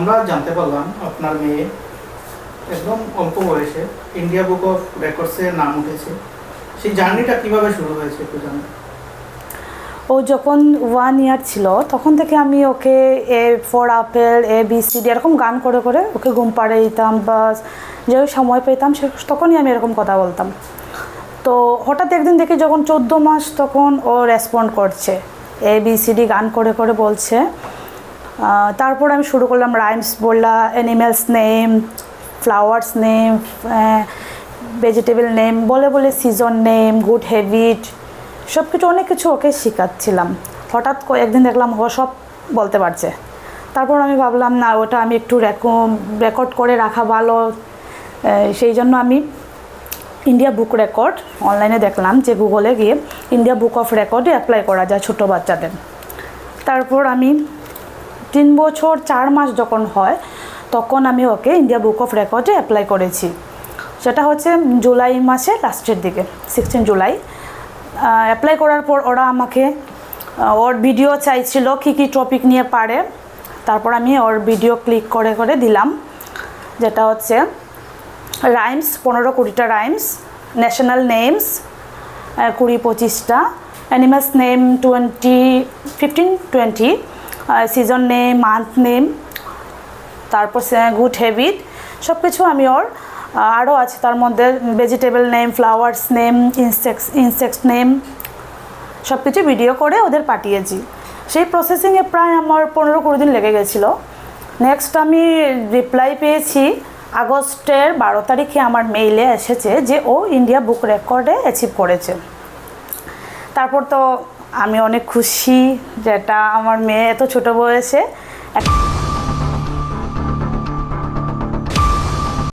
আমরা জানতে পারলাম আপনার মেয়ে একদম অল্প বয়সে ইন্ডিয়া বুক অফ রেকর্ডসে নাম উঠেছে। সেই জার্নিটা কীভাবে শুরু হয়েছে একটু জানেন। ও যখন ওয়ান ইয়ার ছিল, তখন থেকে আমি ওকে A for apple A B C D এরকম গান করে করে ওকে ঘুম পাড়িয়ে দিতাম বা যে সময় পেতাম সে তখনই আমি এরকম কথা বলতাম। তো হঠাৎ একদিন দেখি যখন চোদ্দ মাস তখন ও রেসপন্ড করছে। এ বি সি ডি গান করে করে বলছে তারপর আমি শুরু করলাম রাইমস বললা animals name flowers name vegetable name বলে বলে সিজন নেম গুড হ্যাবিট সব কিছু অনেক কিছু ওকে শেখাচ্ছিলাম। হঠাৎ একদিন দেখলাম ও সব বলতে পারছে। তারপর আমি ভাবলাম, না, ওটা আমি একটু রেকর্ড করে রাখা ভালো। সেই জন্য আমি ইন্ডিয়া বুক রেকর্ড অনলাইনে দেখলাম যে গুগলে গিয়ে ইন্ডিয়া বুক অফ রেকর্ডে অ্যাপ্লাই করা যায় ছোটো বাচ্চাদের। তারপর আমি তিন বছর, চার মাস যখন হয়, তখন আমি ওকে ইন্ডিয়া বুক অফ রেকর্ডে অ্যাপ্লাই করেছি। সেটা হচ্ছে জুলাই মাসে লাস্টের দিকে সিক্সটিন জুলাই। অ্যাপ্লাই করার পর ওরা আমাকে ওর ভিডিও চাইছিল কী কী টপিক নিয়ে পারে। তারপর আমি ওর ভিডিও ক্লিক করে করে দিলাম। যেটা হচ্ছে রাইমস পনেরো কুড়িটা রাইমস ন্যাশনাল নেমস কুড়ি পঁচিশটা animals name twenty fifteen twenty season name month name তারপর গুড হ্যাবিট সব কিছু আমি ওর আরও আছে। তার মধ্যে vegetable name flowers name insects insects name সব কিছু ভিডিও করে ওদের পাঠিয়েছি। সেই প্রসেসিংয়ে প্রায় আমার পনেরো কুড়ি দিন লেগে গেছিল। নেক্সট আমি রিপ্লাই পেয়েছি আগস্টের বারো তারিখে আমার মেইলে এসেছে যে ও ইন্ডিয়া বুক রেকর্ডে অ্যাচিভ করেছে। তারপর তো আমি অনেক খুশি যেটা আমার মেয়ে এত ছোট বয়সে।